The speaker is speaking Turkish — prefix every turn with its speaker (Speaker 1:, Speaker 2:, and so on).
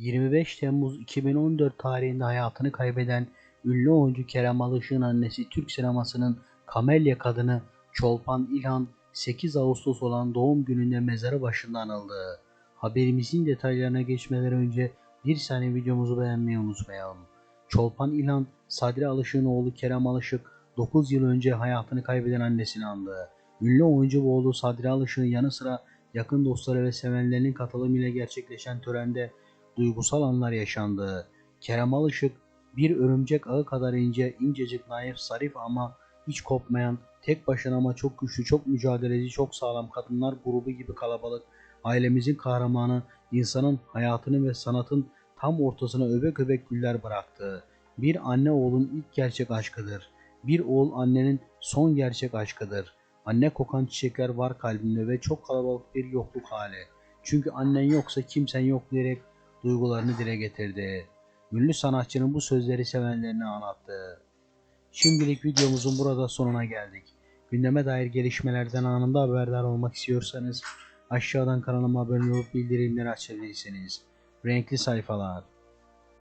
Speaker 1: 25 Temmuz 2014 tarihinde hayatını kaybeden ünlü oyuncu Kerem Alışık'ın annesi Türk sinemasının kamelya kadını Çolpan İlhan 8 Ağustos olan doğum gününde mezarı başında anıldı. Haberimizin detaylarına geçmeden önce bir saniye videomuzu beğenmeyi unutmayalım. Çolpan İlhan, Sadri Alışık'ın oğlu Kerem Alışık 9 yıl önce hayatını kaybeden annesini andı. Ünlü oyuncu oğlu Sadri Alışık'ın yanı sıra yakın dostları ve sevenlerinin katılımıyla gerçekleşen törende duygusal anlar yaşandı. Kerem Alışık bir örümcek ağı kadar ince, incecik, naif, zarif ama hiç kopmayan, tek başına ama çok güçlü, çok mücadeleci, çok sağlam kadınlar grubu gibi kalabalık, ailemizin kahramanı, insanın hayatını ve sanatın tam ortasına öbek öbek güller bıraktı. Bir anne oğlun ilk gerçek aşkıdır. Bir oğul annenin son gerçek aşkıdır. Anne kokan çiçekler var kalbinde ve çok kalabalık bir yokluk hali. Çünkü annen yoksa kimsen yok diyerek duygularını dile getirdi. Ünlü sanatçının bu sözleri sevenlerine anlattı. Şimdilik videomuzun burada sonuna geldik. Gündeme dair gelişmelerden anında haberdar olmak istiyorsanız aşağıdan kanalıma abone olup bildirimleri açabilirsiniz. Renkli sayfalar.